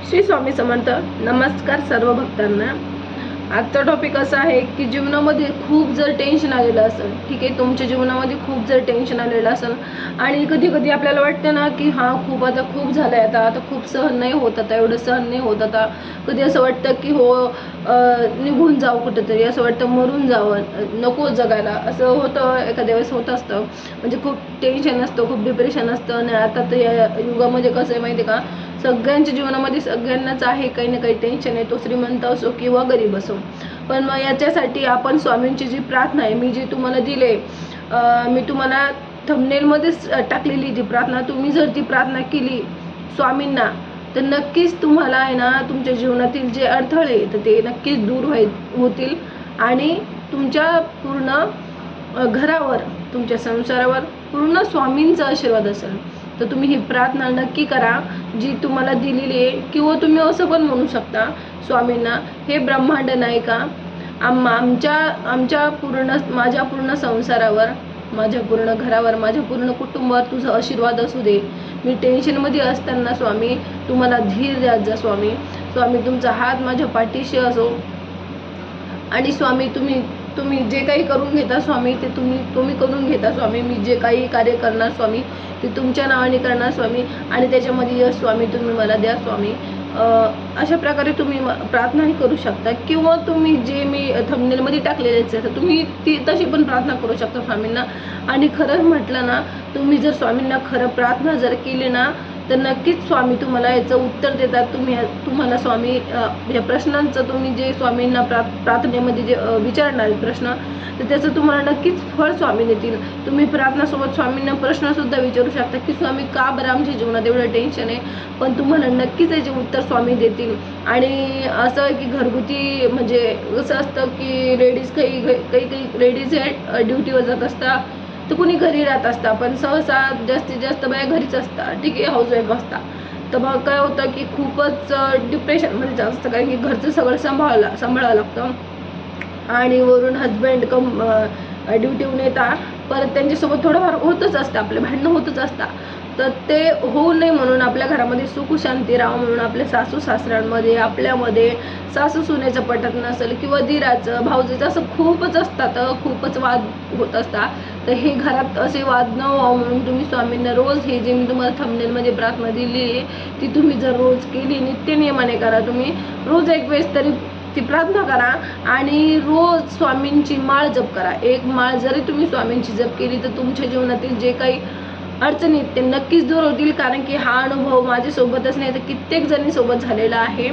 श्री स्वामी समर्थ नमस्कार सर्व भक्तांना. आजचा टॉपिक असा आहे की जीवनामध्ये खूप जर टेन्शन आलेलं असेल ठीक आहे तुमच्या जीवनामध्ये खूप जर टेन्शन आलेलं असेल आणि कधी कधी आपल्याला वाटतं ना की हां खूप आता खूप झालं आहे आता आता खूप सहन नाही होत आता एवढं सहन नाही होत आता. कधी असं वाटतं की हो निघून जाऊ कुठेतरी असं वाटतं मरून जावं नको जगायला. असं होतं एखाद्या वेळेस होत असतं. म्हणजे खूप टेन्शन असतं खूप डिप्रेशन असतं. आणि आता तर या युगामध्ये कसं आहे माहिती आहे का? सगळ्यांच्या जीवनामध्ये सगळ्यांनाच आहे काही ना काही टेन्शन आहे तो श्रीमंत असो किंवा गरीब असो. पण मग याच्यासाठी आपण स्वामींची जी प्रार्थना आहे मी जी तुम्हाला दिले मी तुम्हाला थंबनेलमध्येच टाकलेली जी प्रार्थना तुम्ही जर ती प्रार्थना केली स्वामींना तर नक्कीच तुम्हाला आहे ना तुमच्या जीवनातील जे अडथळे तर ते नक्कीच दूर व्हाय होतील. आणि तुमच्या पूर्ण घरावर तुमच्या संसारावर पूर्ण स्वामींचा आशीर्वाद असेल तर तुम्ही ही प्रार्थना नक्की करा. जी तुम्हाला दिलेली आहे किंवा तुम्ही असं पण म्हणू शकता स्वामींना हे ब्रह्मांड नाही का? आम आमच्या आमच्या पूर्ण माझ्या पूर्ण संसारावर माझ्या पूर्ण घरावर माझ्या पूर्ण कुटुंबावर तुझा आशीर्वाद असू दे. मी टेन्शनमध्ये असताना स्वामी तुम्हाला धीर द्यात जा स्वामी. स्वामी तुमचा हात माझ्या पाठीशी असो. आणि स्वामी तुम्ही तुम्ही जे काही करून घेता स्वामी ते तुम्ही तुम्ही करून घेता स्वामी. मी जे काही कार्य करणार स्वामी ते तुमच्या नावाने करणार स्वामी आणि त्याच्यामध्ये यश स्वामी तुम्ही मला द्या स्वामी. अशा प्रकारे तुम्ही म- प्रार्थनाही करू शकता. किंवा तुम्ही जे मी थंबनेलमध्ये टाकलेलेच आहे तर तुम्ही ती तशी पण प्रार्थना करू शकता स्वामींना. आणि खरंच म्हटलं ना तुम्ही जर स्वामींना खरं प्रार्थना जर केली ना तर नक्कीच स्वामी तुम्हाला याचं उत्तर देतात. तुम्ही तुम्हाला स्वामी या प्रश्नांचं तुम्ही जे स्वामींना प्रा प्रार्थनेमध्ये जे विचारणार प्रश्न तर त्याचं तुम्हाला नक्कीच फळ स्वामी देतील. तुम्ही प्रार्थनासोबत स्वामींना प्रश्नसुद्धा विचारू शकता की स्वामी का बरं आमच्या जीवनात एवढं टेन्शन आहे? पण तुम्हाला नक्कीच याचे उत्तर स्वामी देतील. आणि असं आहे की घरगुती म्हणजे कसं असतं की लेडीज काही काही काही लेडीज हे ड्युटीवर जात असतात. तर कुणी घरी राहत असता पण सहसा जास्तीत जास्त बाया घरीच असतात ठीक आहे हाऊसवाईफ असता. तर मग काय होतं की खूपच डिप्रेशनमध्ये म्हणजे जास्त कारण की घरचं सगळं सांभाळायला सांभाळावं लागतं. आणि वरून हजबंड कम ड्युटीहून येता. परत त्यांच्यासोबत थोडंफार होतच असतं आपले भांडणं होतच असतात तर ते होऊ नये म्हणून आपल्या घरामध्ये सुख शांती राहावं म्हणून आपल्या सासू सासऱ्यांमध्ये आपल्यामध्ये सासू सुनेचं पटत नसेल किंवा दिराचं भाऊजीचं असं खूपच असतात खूपच वाद होत असतात. तर हे घरात असे वाद न व्हावं म्हणून तुम्ही स्वामींना रोज हे जे मी तुम्हाला थंबनेलमध्ये प्रार्थना दिली आहे ती तुम्ही जर रोज केली नित्यनियमाने करा. तुम्ही रोज एक वेळेस तरी ती प्रार्थना करा आणि रोज स्वामींची माळ जप करा. एक माळ जरी तुम्ही स्वामींची जप केली तर तुमच्या जीवनातील जे काही अडचणी आहेत ते नक्कीच दूर होतील कारण की हा अनुभव माझ्यासोबतच नाही तर कित्येक जणी सोबत झालेला आहे.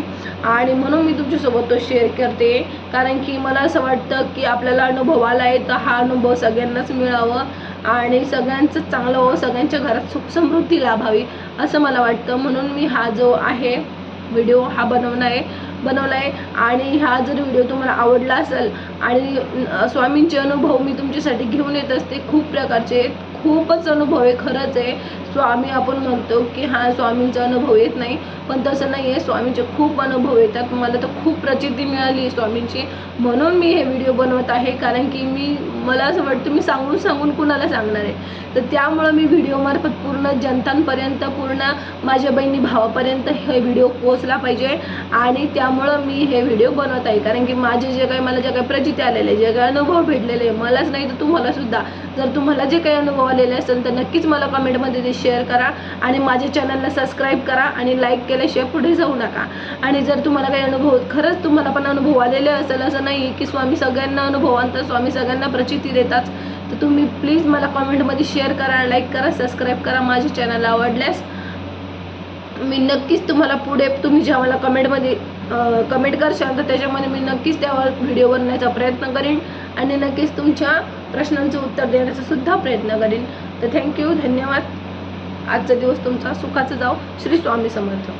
आणि म्हणून मी तुमच्यासोबत तो शेअर करते कारण की मला असं वाटतं की आपल्याला अनुभव आला आहे तर हा अनुभव सगळ्यांनाच मिळावं. आणि सगळ्यांचं चांगलं व्हावं सगळ्यांच्या घरात सुख समृद्धी लाभावी असं मला वाटतं. म्हणून मी हा जो आहे व्हिडिओ हा बनवला आहे बनवला आहे आणि हा जर व्हिडिओ तुम्हाला आवडला असेल आणि स्वामींचे अनुभव मी तुमच्यासाठी घेऊन येत असते खूप प्रकारचे खूपच अनुभव आहे खरंच आहे. स्वामी आपण म्हणतो की हा स्वामींचा अनुभव येत नाही पण तसं नाही आहे. स्वामींचे खूप अनुभव येतात. मला तर खूप प्रचिती मिळाली आहे स्वामींची. म्हणून मी हे व्हिडिओ बनवत आहे कारण की मी मला असं वाटतं मी सांगून सांगून कुणाला सांगणार आहे. तर त्यामुळं मी व्हिडिओमार्फत पूर्ण जनतांपर्यंत पूर्ण माझ्या बहिणी भावापर्यंत हे व्हिडिओ पोचला पाहिजे. आणि त्यामुळं मी हे व्हिडिओ बनवत आहे. कारण की माझे जे काही मला जे काही प्रचिती आलेले जे काही अनुभव भेटलेले आहे मलाच नाही तर तुम्हाला सुद्धा जर तुम्हाला जे काही अनुभव आलेले असेल तर नक्कीच मला कमेंटमध्ये ते शेअर करा आणि माझ्या चॅनलला सबस्क्राईब करा आणि लाईक केल्याशिवाय पुढे जाऊ नका. आणि जर तुम्हाला काही अनुभव खरंच तुम्हाला पण अनुभव आलेले असेल असं नाही की स्वामी सगळ्यांना अनुभवांतर स्वामी सगळ्यांना प्रचिती देतात तर तुम्ही प्लीज मला कमेंटमध्ये शेअर करा लाईक करा सबस्क्राईब करा माझ्या चॅनलला आवडल्यास. मी नक्कीच तुम्हाला पुढे तुम्ही जेव्हा मला कमेंटमध्ये कमेंट करशाल तर त्याच्यामध्ये मी नक्कीच त्यावर व्हिडिओ बनवण्याचा प्रयत्न करीन. आणि नक्कीच तुमच्या प्रश्नांचं उत्तर देण्याचा सुद्धा प्रयत्न करेन. तर थँक्यू धन्यवाद. आजचा दिवस तुमचा सुखाचा जाओ. श्री स्वामी समर्थ.